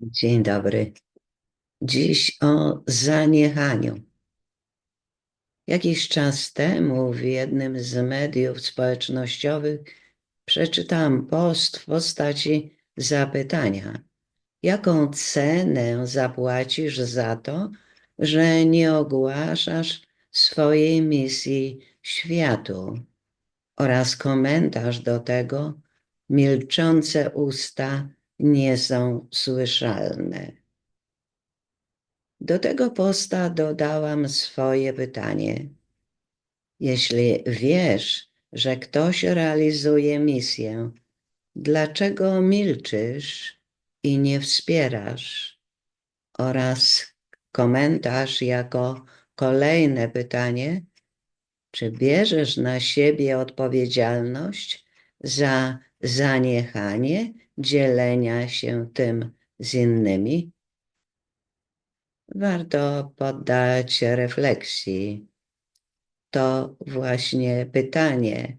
Dzień dobry. Dziś o zaniechaniu. Jakiś czas temu w jednym z mediów społecznościowych przeczytałam post w postaci zapytania: Jaką cenę zapłacisz za to, że nie ogłaszasz swojej misji światu? Oraz komentarz do tego: Milczące usta nie są słyszalne. Do tego posta dodałam swoje pytanie. Jeśli wiesz, że ktoś realizuje misję, dlaczego milczysz i nie wspierasz? Oraz komentarz jako kolejne pytanie: czy bierzesz na siebie odpowiedzialność za zaniechanie dzielenia się tym z innymi? warto poddać refleksji. To właśnie pytanie,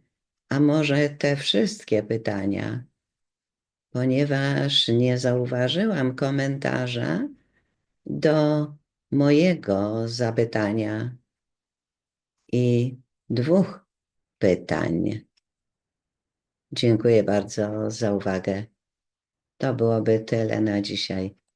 a może te wszystkie pytania, ponieważ nie zauważyłam komentarza do mojego zapytania i dwóch pytań. Dziękuję bardzo za uwagę. To byłoby tyle na dzisiaj.